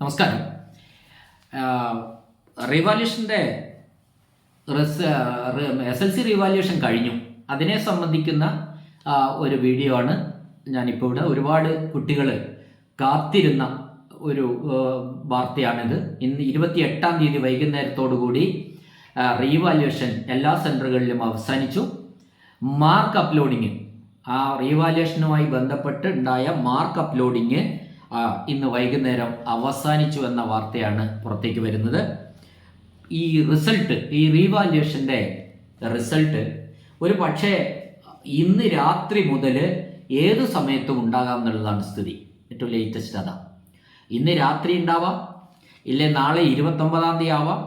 നമസ്കാരം. റിവാല്യൂഷന്റെ S L C revaluation കഴിഞ്ഞു. അതിനെ സംബന്ധിക്കുന്ന ഒരു വീഡിയോ ആണ് ഞാനിപ്പോൾ ഇവിടെ. ഒരുപാട് കുട്ടികൾ കാത്തിരുന്ന ഒരു വാർത്തയാണിത്. ഇന്ന് ഇരുപത്തി എട്ടാം തീയതി വൈകുന്നേരത്തോടു കൂടി റീവാല്യൂഷൻ എല്ലാ സെന്ററുകളിലും അവസാനിച്ചു. മാർക്ക് അപ്ലോഡിങ് ആ റീവാല്യൂഷനുമായി ബന്ധപ്പെട്ട് ഉണ്ടായ മാർക്ക് അപ്ലോഡിങ് ഇന്ന് വൈകുന്നേരം അവസാനിച്ചു എന്ന വാർത്തയാണ് പുറത്തേക്ക് വരുന്നത്. ഈ റിസൾട്ട് ഈ റീവാല്യൂഷന്റെ റിസൾട്ട് ഒരു പക്ഷേ ഇന്ന് രാത്രി മുതൽ ഏത് സമയത്തും ഉണ്ടാകാം എന്നുള്ളതാണ് സ്ഥിതി. ഏറ്റവും ലേറ്റസ്റ്റ് അതാ ഇന്ന് രാത്രി ഉണ്ടാവാം ഇല്ലേ നാളെ ഇരുപത്തൊമ്പതാം തീയതി ആവാം.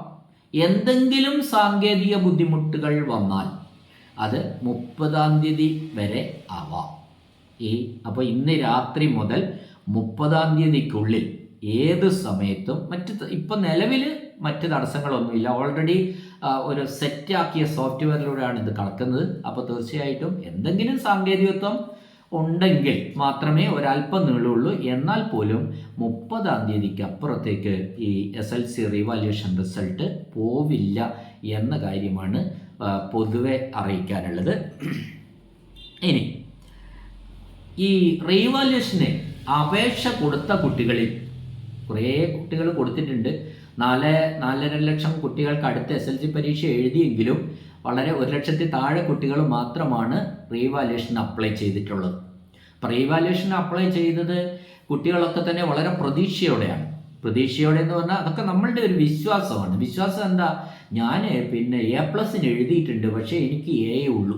എന്തെങ്കിലും സാങ്കേതിക ബുദ്ധിമുട്ടുകൾ വന്നാൽ അത് മുപ്പതാം തീയതി വരെ ആവാം. ഈ അപ്പോൾ ഇന്ന് രാത്രി മുതൽ മുപ്പതാം തീയതിക്കുള്ളിൽ ഏത് സമയത്തും മറ്റ് ഇപ്പൊ നിലവിൽ മറ്റ് തടസ്സങ്ങളൊന്നുമില്ല. ഓൾറെഡി ഒരു സെറ്റാക്കിയ സോഫ്റ്റ്വെയറിലൂടെയാണ് ഇത് കടക്കുന്നത്. അപ്പോൾ തീർച്ചയായിട്ടും എന്തെങ്കിലും സാങ്കേതികത്വം ഉണ്ടെങ്കിൽ മാത്രമേ ഒരല്പം നീളുള്ളൂ. എന്നാൽ പോലും മുപ്പതാം തീയതിക്ക് അപ്പുറത്തേക്ക് ഈ S L C revaluation result പോവില്ല എന്ന കാര്യമാണ് പൊതുവെ അറിയിക്കാനുള്ളത്. ഇനി ഈ റീവാല്യൂഷന് അപേക്ഷ കൊടുത്ത കുട്ടികളിൽ കുറേ കുട്ടികൾ കൊടുത്തിട്ടുണ്ട്. നാല് നാലര ലക്ഷം കുട്ടികൾക്ക് അടുത്ത് എസ് എൽ സി പരീക്ഷ എഴുതിയെങ്കിലും വളരെ ഒരു ലക്ഷത്തി താഴെ കുട്ടികൾ മാത്രമാണ് റീവാലുവേഷൻ അപ്ലൈ ചെയ്തിട്ടുള്ളത്. അപ്പോൾ റീവാലുവേഷൻ അപ്ലൈ ചെയ്തത് കുട്ടികളൊക്കെ തന്നെ വളരെ പ്രതീക്ഷയോടെയാണ്. പ്രതീക്ഷയോടെ എന്ന് പറഞ്ഞാൽ അതൊക്കെ നമ്മളുടെ ഒരു വിശ്വാസമാണ്. വിശ്വാസം എന്താ? ഞാൻ പിന്നെ എ പ്ലസിന് എഴുതിയിട്ടുണ്ട് പക്ഷേ എനിക്ക് എ ഉള്ളൂ.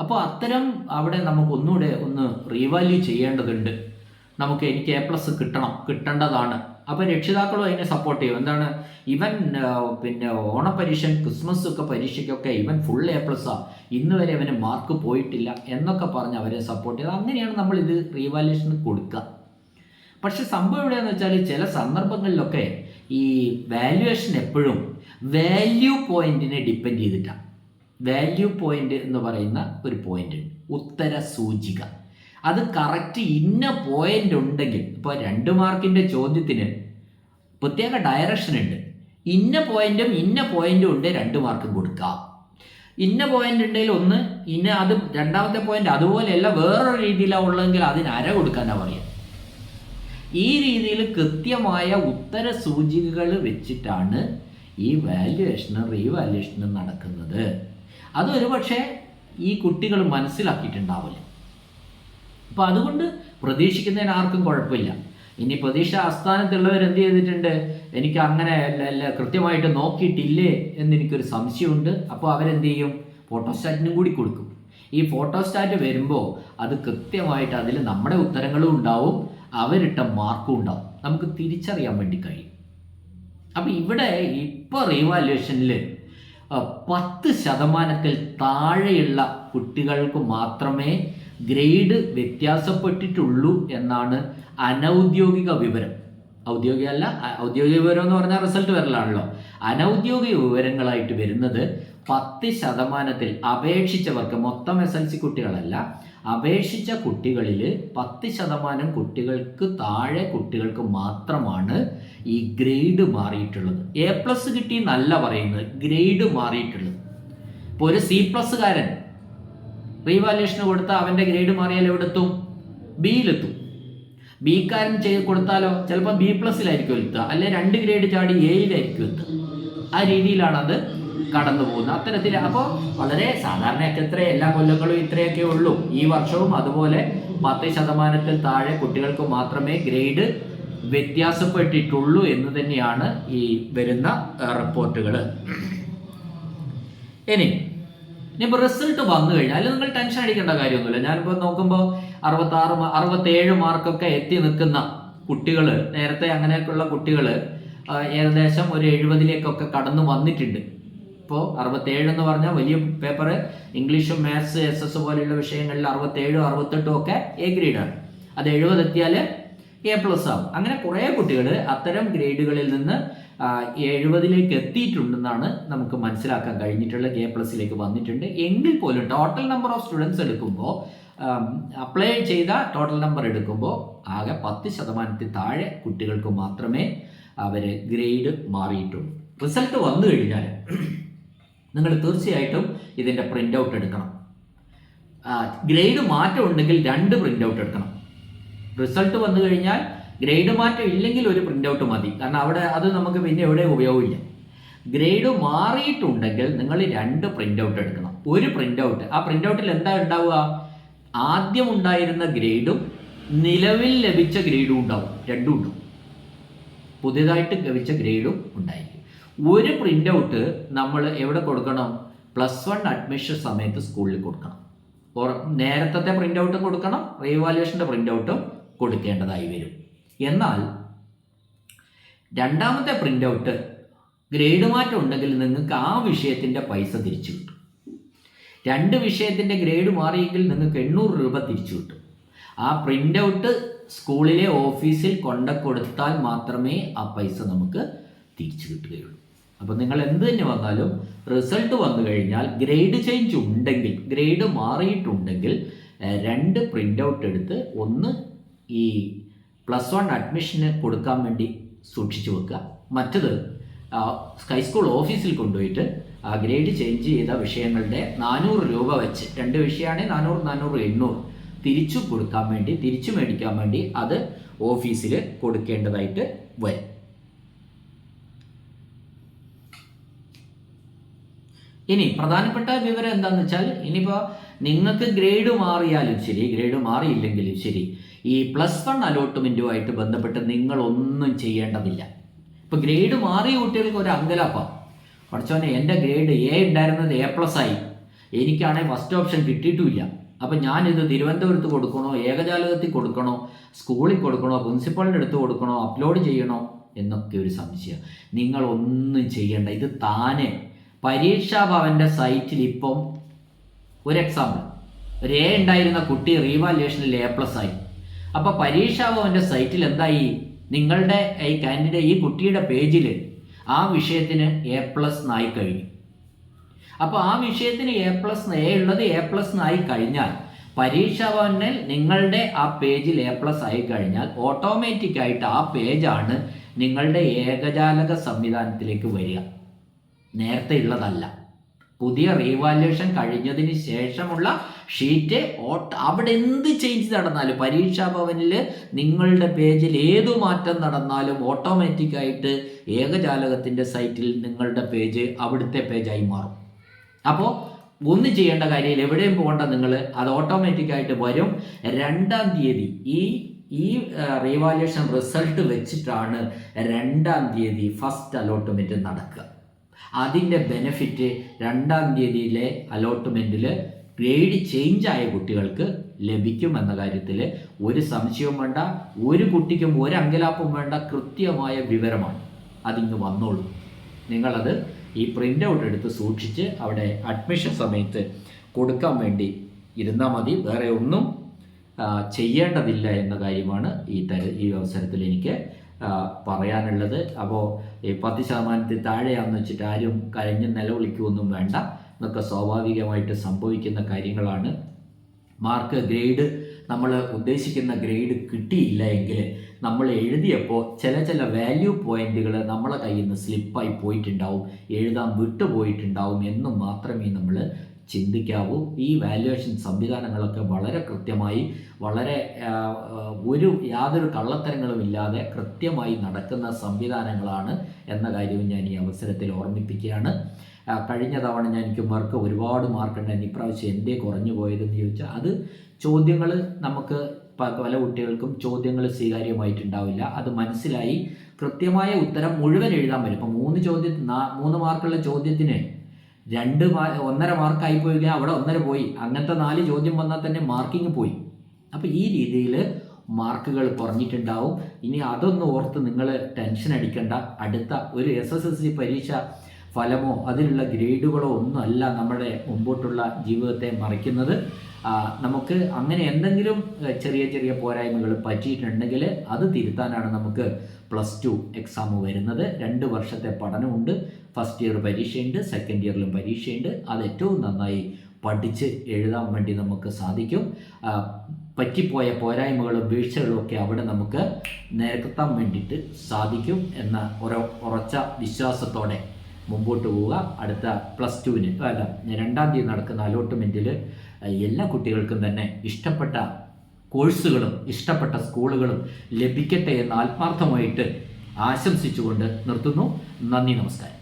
അപ്പോൾ അത്തരം അവിടെ നമുക്ക് ഒന്നുകൂടെ ഒന്ന് റീവാല്യൂ ചെയ്യേണ്ടതുണ്ട്. നമുക്ക് എനിക്ക് എ പ്ലസ് കിട്ടണം കിട്ടേണ്ടതാണ്. അപ്പോൾ രക്ഷിതാക്കളും അതിനെ സപ്പോർട്ട് ചെയ്യും. എന്താണ്? ഇവൻ പിന്നെ ഓണപരീക്ഷ ക്രിസ്മസ് ഒക്കെ പരീക്ഷയ്ക്കൊക്കെ ഇവൻ ഫുൾ എ പ്ലസ്സാ ഇന്ന് വരെ അവന് മാർക്ക് പോയിട്ടില്ല എന്നൊക്കെ പറഞ്ഞ് അവരെ സപ്പോർട്ട് ചെയ്ത് അങ്ങനെയാണ് നമ്മൾ ഇത് റീവാലുവേഷൻ കൊടുക്കുക പക്ഷെ സംഭവം എവിടെയാന്ന് വെച്ചാൽ ചില സന്ദർഭങ്ങളിലൊക്കെ ഈ വാല്യുവേഷൻ എപ്പോഴും വാല്യൂ പോയിന്റിനെ ഡിപ്പെൻഡ് ചെയ്തിട്ടാണ് വാല്യൂ പോയിന്റ് എന്ന് പറയുന്ന ഒരു പോയിന്റ് ഉത്തര സൂചിക. അത് കറക്റ്റ് ഇന്ന പോയിന്റ് ഉണ്ടെങ്കിൽ ഇപ്പോൾ രണ്ട് മാർക്കിന്റെ ചോദ്യത്തിന് പ്രത്യേക ഡയറക്ഷൻ ഉണ്ട്. ഇന്ന പോയിന്റും ഇന്ന പോയിന്റും ഉണ്ട് രണ്ട് മാർക്കും കൊടുക്കാം ഇന്ന പോയിന്റ് ഉണ്ടെങ്കിൽ ഒന്ന് ഇന്ന അത് രണ്ടാമത്തെ പോയിന്റ് അതുപോലെയല്ല വേറൊരു രീതിയിലാണ് ഉള്ളതെങ്കിൽ അതിന് അര കൊടുക്കാനാണ് പറയുക. ഈ രീതിയിൽ കൃത്യമായ ഉത്തര സൂചികകൾ വെച്ചിട്ടാണ് ഈ വാല്യുവേഷനും റീവാല്യുവേഷനും നടക്കുന്നത്. അതൊരു പക്ഷേ ഈ കുട്ടികൾ മനസ്സിലാക്കിയിട്ടുണ്ടാവില്ല. അപ്പോൾ അതുകൊണ്ട് പ്രതീക്ഷിക്കുന്നതിന് ആർക്കും കുഴപ്പമില്ല. ഇനി പ്രതീക്ഷ ആസ്ഥാനത്തുള്ളവർ എന്ത് ചെയ്തിട്ടുണ്ട്? എനിക്ക് അങ്ങനെ അല്ല കൃത്യമായിട്ട് നോക്കിയിട്ടില്ലേ എന്ന് എനിക്കൊരു സംശയമുണ്ട്. അപ്പോൾ അവരെന്ത് ചെയ്യും? ഫോട്ടോസ്റ്റാറ്റിനും കൂടി കൊടുക്കും. ഈ ഫോട്ടോസ്റ്റാറ്റ് വരുമ്പോൾ അത് കൃത്യമായിട്ട് അതിൽ നമ്മുടെ ഉത്തരങ്ങളും ഉണ്ടാവും അവരിട്ട മാർക്കും ഉണ്ടാവും. നമുക്ക് തിരിച്ചറിയാൻ വേണ്ടി കഴിയും. അപ്പോൾ ഇവിടെ ഇപ്പോൾ റീവാലുവേഷനിൽ പത്ത് ശതമാനത്തിൽ താഴെയുള്ള കുട്ടികൾക്ക് മാത്രമേ ഗ്രേഡ് വ്യത്യാസപ്പെട്ടിട്ടുള്ളൂ എന്നാണ് അനൗദ്യോഗിക വിവരം. ഔദ്യോഗിക അല്ല ഔദ്യോഗിക വിവരം എന്ന് പറഞ്ഞാൽ റിസൾട്ട് വരലാണല്ലോ. അനൗദ്യോഗിക വിവരങ്ങളായിട്ട് വരുന്നത് പത്ത് ശതമാനത്തിൽ അപേക്ഷിച്ചവർക്ക് മൊത്തം എസ് എൽ സി കുട്ടികളല്ല അപേക്ഷിച്ച കുട്ടികളിൽ പത്ത് ശതമാനം കുട്ടികൾക്ക് താഴെ കുട്ടികൾക്ക് മാത്രമാണ് ഈ ഗ്രേഡ് മാറിയിട്ടുള്ളത്. എ പ്ലസ് കിട്ടി എന്നല്ല പറയുന്നത് ഗ്രേഡ് മാറിയിട്ടുള്ളത്. ഇപ്പോൾ ഒരു സി പ്ലസ്സുകാരൻ റീവാല്യൂഷന് കൊടുത്താൽ അവന്റെ ഗ്രേഡ് മാറിയാൽ എവിടെ ബിയിലെത്തും ബിക്കാരൻ ചെയ്ത് കൊടുത്താലോ? ചിലപ്പോൾ ബി പ്ലസ്സിലായിരിക്കും എത്തുക. അല്ലെ രണ്ട് ഗ്രേഡ് ചാടി എയിലായിരിക്കും എത്തുക. ആ രീതിയിലാണ് അത് കടന്നു പോകുന്നത്. അത്തരത്തിൽ അപ്പോൾ വളരെ സാധാരണയൊക്കെ ഇത്ര എല്ലാ കൊല്ലങ്ങളും ഇത്രയൊക്കെ ഉള്ളൂ. ഈ വർഷവും അതുപോലെ പത്ത് ശതമാനത്തിൽ താഴെ കുട്ടികൾക്ക് മാത്രമേ ഗ്രേഡ് വ്യത്യാസപ്പെട്ടിട്ടുള്ളൂ എന്ന് തന്നെയാണ് ഈ വരുന്ന റിപ്പോർട്ടുകൾ ഇനി ഇനിയിപ്പോൾ റിസൾട്ട് വന്നു കഴിഞ്ഞാൽ അതിൽ നിങ്ങൾ ടെൻഷൻ അടിക്കേണ്ട കാര്യമൊന്നുമില്ല. ഞാനിപ്പോൾ നോക്കുമ്പോൾ അറുപത്താറ് അറുപത്തേഴ് മാർക്കൊക്കെ എത്തി നിൽക്കുന്ന കുട്ടികൾ നേരത്തെ അങ്ങനെയൊക്കെയുള്ള കുട്ടികൾ ഏകദേശം ഒരു എഴുപതിലേക്കൊക്കെ കടന്നു വന്നിട്ടുണ്ട്. ഇപ്പോൾ അറുപത്തേഴ് എന്ന് പറഞ്ഞാൽ വലിയ പേപ്പർ ഇംഗ്ലീഷും മാത്സ് എസ് എസ് പോലെയുള്ള വിഷയങ്ങളിൽ അറുപത്തേഴും അറുപത്തെട്ടും ഒക്കെ എ ഗ്രേഡാണ് അത് എഴുപത് എത്തിയാൽ എ പ്ലസ് ആവും. അങ്ങനെ കുറേ കുട്ടികൾ അത്തരം ഗ്രേഡുകളിൽ നിന്ന് എഴുപതിലേക്ക് എത്തിയിട്ടുണ്ടെന്നാണ് നമുക്ക് മനസ്സിലാക്കാൻ കഴിഞ്ഞിട്ടുള്ള എ പ്ലസിലേക്ക് വന്നിട്ടുണ്ട്. എങ്കിൽ പോലും ടോട്ടൽ നമ്പർ ഓഫ് സ്റ്റുഡൻസ് എടുക്കുമ്പോൾ അപ്ലൈ ചെയ്ത ടോട്ടൽ നമ്പർ എടുക്കുമ്പോൾ ആകെ പത്ത് ശതമാനത്തിൽ താഴെ കുട്ടികൾക്ക് മാത്രമേ അവർ ഗ്രേഡ് മാറിയിട്ടുള്ളൂ. റിസൾട്ട് വന്നു കഴിഞ്ഞാൽ നിങ്ങൾ തീർച്ചയായിട്ടും ഇതിന്റെ പ്രിന്റ് ഔട്ട് എടുക്കണം ഗ്രേഡ് മാറ്റം ഉണ്ടെങ്കിൽ രണ്ട് പ്രിന്റ് ഔട്ട് എടുക്കണം. റിസൾട്ട് വന്നു കഴിഞ്ഞാൽ ഗ്രേഡ് മാറ്റം ഇല്ലെങ്കിൽ ഒരു പ്രിന്റ് ഔട്ട് മതി. കാരണം അവിടെ അത് നമുക്ക് പിന്നെ എവിടെ ഉപയോഗമില്ല. ഗ്രേഡ് മാറിയിട്ടുണ്ടെങ്കിൽ നിങ്ങൾ രണ്ട് പ്രിന്റ് ഔട്ട് എടുക്കണം. ഒരു പ്രിന്റ് ഔട്ട് ആ പ്രിന്റ് ഔട്ടിൽ എന്താ ഉണ്ടാവുക? ആദ്യം ഉണ്ടായിരുന്ന ഗ്രേഡും നിലവിൽ ലഭിച്ച ഗ്രേഡും ഉണ്ടാവും. രണ്ടും ഉണ്ടാവും. പുതിയതായിട്ട് ലഭിച്ച ഗ്രേഡും ഉണ്ടായിരിക്കും. ഒരു പ്രിന്റ് ഔട്ട് നമ്മൾ എവിടെ കൊടുക്കണം? പ്ലസ് വൺ അഡ്മിഷൻ സമയത്ത് സ്കൂളിൽ കൊടുക്കണം. നേരത്തെ പ്രിന്റ് ഔട്ടും കൊടുക്കണം റീവാലുവേഷന്റെ പ്രിന്റ് ഔട്ടും കൊടുക്കേണ്ടതായി വരും. എന്നാൽ രണ്ടാമത്തെ പ്രിന്റ് ഔട്ട് ഗ്രേഡ് മാറ്റം ഉണ്ടെങ്കിൽ നിങ്ങൾക്ക് ആ വിഷയത്തിന്റെ പൈസ തിരിച്ചു കിട്ടും. രണ്ട് വിഷയത്തിന്റെ ഗ്രേഡ് മാറിയെങ്കിൽ നിങ്ങൾക്ക് എണ്ണൂറ് രൂപ തിരിച്ചു കിട്ടും. ആ പ്രിന്റ് ഔട്ട് സ്കൂളിലെ ഓഫീസിൽ കൊണ്ട കൊടുത്താൽ മാത്രമേ ആ പൈസ നമുക്ക് തിരിച്ചു കിട്ടുകയുള്ളൂ. അപ്പോൾ നിങ്ങൾ എന്ത് തന്നെ വന്നാലും റിസൾട്ട് വന്നു കഴിഞ്ഞാൽ ഗ്രേഡ് ചേഞ്ച് ഉണ്ടെങ്കിൽ ഗ്രേഡ് മാറിയിട്ടുണ്ടെങ്കിൽ രണ്ട് പ്രിന്റ് ഔട്ട് എടുത്ത് ഒന്ന് ഈ പ്ലസ് വൺ അഡ്മിഷന് കൊടുക്കാൻ വേണ്ടി സൂക്ഷിച്ചു വെക്കുക. മറ്റത് ഹൈസ്കൂൾ ഓഫീസിൽ കൊണ്ടുപോയിട്ട് ഗ്രേഡ് ചേഞ്ച് ചെയ്ത വിഷയങ്ങളുടെ നാനൂറ് രൂപ വെച്ച് രണ്ട് വിഷയമാണെങ്കിൽ നാനൂറ് നാനൂറ് എണ്ണൂറ് തിരിച്ചു കൊടുക്കാൻ വേണ്ടി തിരിച്ചു മേടിക്കാൻ വേണ്ടി അത് ഓഫീസിൽ കൊടുക്കേണ്ടതായിട്ട് വരും. ഇനി പ്രധാനപ്പെട്ട വിവരം എന്താണെന്ന് വെച്ചാൽ ഇനിയിപ്പോൾ നിങ്ങൾക്ക് ഗ്രേഡ് മാറിയാലും ശരി ഗ്രേഡ് മാറിയില്ലെങ്കിലും ശരി ഈ പ്ലസ് വൺ അലോട്ട്മെന്റുമായിട്ട് ബന്ധപ്പെട്ട് നിങ്ങളൊന്നും ചെയ്യേണ്ടതില്ല. ഇപ്പോൾ ഗ്രേഡ് മാറിയ കുട്ടികൾക്ക് ഒരു അങ്കലാപ്പാണ് പഠിച്ചോനെ എന്റെ ഗ്രേഡ് എ ഉണ്ടായിരുന്നത് എ പ്ലസ് ആയി. എനിക്കാണെങ്കിൽ ഫസ്റ്റ് ഓപ്ഷൻ കിട്ടിയിട്ടുമില്ല അപ്പം ഞാനിത് തിരുവനന്തപുരത്ത് കൊടുക്കണോ ഏകജാലകത്തിൽ കൊടുക്കണോ സ്കൂളിൽ കൊടുക്കണോ പ്രിൻസിപ്പളിന്റെ അടുത്ത് കൊടുക്കണോ അപ്ലോഡ് ചെയ്യണോ എന്നൊക്കെ ഒരു സംശയം. നിങ്ങളൊന്നും ചെയ്യേണ്ട ഇത് താനെ. പരീക്ഷാ ഭവന്റെ സൈറ്റിൽ ഇപ്പം ഒരു എക്സാമ്പിൾ ഒരു എ ഉണ്ടായിരുന്ന കുട്ടി റീവാലുവേഷനിൽ എ പ്ലസ് ആയി. അപ്പോൾ പരീക്ഷാഭവന്റെ സൈറ്റിൽ എന്തായി? നിങ്ങളുടെ ഈ കാൻഡിഡേറ്റ് ഈ കുട്ടിയുടെ പേജിൽ ആ വിഷയത്തിന് എ പ്ലസ് ആയി കഴിഞ്ഞു. അപ്പോൾ ആ വിഷയത്തിന് എ പ്ലസ് എ ഉള്ളത് എ പ്ലസ് ആയി കഴിഞ്ഞാൽ പരീക്ഷാഭവനിൽ നിങ്ങളുടെ ആ പേജിൽ എ പ്ലസ് ആയി കഴിഞ്ഞാൽ ഓട്ടോമാറ്റിക് ആയിട്ട് ആ പേജാണ് നിങ്ങളുടെ ഏകജാലക സംവിധാനത്തിലേക്ക് വരിക. നേരത്തെ ഉള്ളതല്ല. പുതിയ റീവാലുവേഷൻ കഴിഞ്ഞതിന് ശേഷമുള്ള ഷീറ്റ് ഓട്ട് അവിടെ എന്ത് ചേഞ്ച് നടന്നാലും പരീക്ഷാ ഭവനിൽ നിങ്ങളുടെ പേജിൽ ഏതു മാറ്റം നടന്നാലും ഓട്ടോമാറ്റിക്കായിട്ട് ഏകജാലകത്തിന്റെ സൈറ്റിൽ നിങ്ങളുടെ പേജ് അവിടുത്തെ പേജായി മാറും. അപ്പോൾ ഒന്നും ചെയ്യേണ്ട കാര്യമില്ല. എവിടെയും പോകേണ്ട നിങ്ങൾ അത് ഓട്ടോമാറ്റിക്കായിട്ട് വരും. രണ്ടാം തീയതി ഈ ഈ റീവാലുവേഷൻ റിസൾട്ട് വെച്ചിട്ടാണ് രണ്ടാം തീയതി ഫസ്റ്റ് അലോട്ട്മെന്റ് നടക്കുക. അതിന്റെ ബെനഫിറ്റ് രണ്ടാം തീയതിയിലെ അലോട്ട്മെന്റിൽ ഗ്രേഡ് ചേഞ്ച് ആയ കുട്ടികൾക്ക് ലഭിക്കും എന്ന കാര്യത്തിൽ ഒരു സംശയവും വേണ്ട ഒരു കുട്ടിക്കും ഒരു അങ്കലാപ്പും വേണ്ട കൃത്യമായ വിവരമാണ് അതിങ്ങ് വന്നോളൂ. നിങ്ങളത് ഈ പ്രിന്റ് ഔട്ട് എടുത്ത് സൂക്ഷിച്ച് അവിടെ അഡ്മിഷൻ സമയത്ത് കൊടുക്കാൻ വേണ്ടി ഇരുന്നാൽ മതി. വേറെ ഒന്നും ചെയ്യേണ്ടതില്ല എന്ന കാര്യമാണ് ഈ തര ഈ അവസരത്തിൽ എനിക്ക് പറയാനുള്ളത്. അപ്പോൾ ഈ പത്ത് ശതമാനത്തിൽ താഴെയാണെന്ന് വെച്ചിട്ട് ആരും കരഞ്ഞ് നിലവിളിക്കുകയൊന്നും വേണ്ട. ഇതൊക്കെ സ്വാഭാവികമായിട്ട് സംഭവിക്കുന്ന കാര്യങ്ങളാണ്. മാർക്ക് ഗ്രേഡ് നമ്മൾ ഉദ്ദേശിക്കുന്ന ഗ്രേഡ് കിട്ടിയില്ല എങ്കിൽ നമ്മൾ എഴുതിയപ്പോൾ ചില ചില വാല്യൂ പോയിന്റുകൾ നമ്മളെ കയ്യിൽ നിന്ന് സ്ലിപ്പായി പോയിട്ടുണ്ടാവും. എഴുതാൻ വിട്ടുപോയിട്ടുണ്ടാവും എന്നും മാത്രമേ നമ്മൾ ചിന്തിക്കാവൂ. ഈ വാല്യുവേഷൻ സംവിധാനങ്ങളൊക്കെ വളരെ കൃത്യമായി വളരെ ഒരു യാതൊരു കള്ളത്തരങ്ങളും ഇല്ലാതെ കൃത്യമായി നടക്കുന്ന സംവിധാനങ്ങളാണ് എന്ന കാര്യവും ഞാൻ ഈ അവസരത്തിൽ ഓർമ്മിപ്പിക്കുകയാണ്. കഴിഞ്ഞ തവണ ഞാൻ എനിക്ക് മാർക്ക് ഒരുപാട് മാർക്കുണ്ടായിരുന്നു ഇപ്രാവശ്യം എന്തേ കുറഞ്ഞു പോയതെന്ന് ചോദിച്ചാൽ അത് ചോദ്യങ്ങൾ നമുക്ക് പല കുട്ടികൾക്കും ചോദ്യങ്ങൾ സ്വീകാര്യമായിട്ടുണ്ടാവില്ല. അത് മനസ്സിലായി കൃത്യമായ ഉത്തരം മുഴുവൻ എഴുതാൻ പറ്റും. ഇപ്പം മൂന്ന് ചോദ്യ മൂന്ന് മാർക്കുള്ള ചോദ്യത്തിന് രണ്ട് ഒന്നര മാർക്കായി പോയി അവിടെ ഒന്നര പോയി. അങ്ങനത്തെ നാല് ചോദ്യം വന്നാൽ തന്നെ മാർക്കിങ് പോയി. അപ്പോൾ ഈ രീതിയിൽ മാർക്കുകൾ കുറഞ്ഞിട്ടുണ്ടാവും. ഇനി അതൊന്ന് ഓർത്ത് നിങ്ങൾ ടെൻഷൻ അടിക്കേണ്ട. അടുത്ത ഒരു എസ് എസ് എസ് സി പരീക്ഷ ഫലമോ അതിനുള്ള ഗ്രേഡുകളോ ഒന്നുമല്ല നമ്മുടെ മുമ്പോട്ടുള്ള ജീവിതത്തെ മറിക്കുന്നത്. നമുക്ക് അങ്ങനെ എന്തെങ്കിലും ചെറിയ ചെറിയ പോരായ്മകൾ പറ്റിയിട്ടുണ്ടെങ്കിൽ അത് തിരുത്താനാണ് നമുക്ക് പ്ലസ് ടു എക്സാം വരുന്നത്. രണ്ട് വർഷത്തെ പഠനമുണ്ട്. ഫസ്റ്റ് ഇയർ പരീക്ഷയുണ്ട് സെക്കൻഡ് ഇയറിലും പരീക്ഷയുണ്ട്. അത് ഏറ്റവും നന്നായി പഠിച്ച് എഴുതാൻ വേണ്ടി നമുക്ക് സാധിക്കും. പറ്റിപ്പോയ പോരായ്മകളും വീഴ്ചകളും ഒക്കെ അവിടെ നമുക്ക് നിരത്താൻ വേണ്ടിയിട്ട് സാധിക്കും എന്ന ഒരു ഉറച്ച വിശ്വാസത്തോടെ മുമ്പോട്ട് പോവുക. അടുത്ത പ്ലസ് ടുവിന് അല്ല രണ്ടാം തീയതി നടക്കുന്ന അലോട്ട്മെന്റിൽ എല്ലാ കുട്ടികൾക്കും തന്നെ ഇഷ്ടപ്പെട്ട കോഴ്സുകളും ഇഷ്ടപ്പെട്ട സ്കൂളുകളും ലഭിക്കട്ടെ എന്ന് ആത്മാർത്ഥമായിട്ട് ആശംസിച്ചുകൊണ്ട് നിർത്തുന്നു. നന്ദി നമസ്കാരം.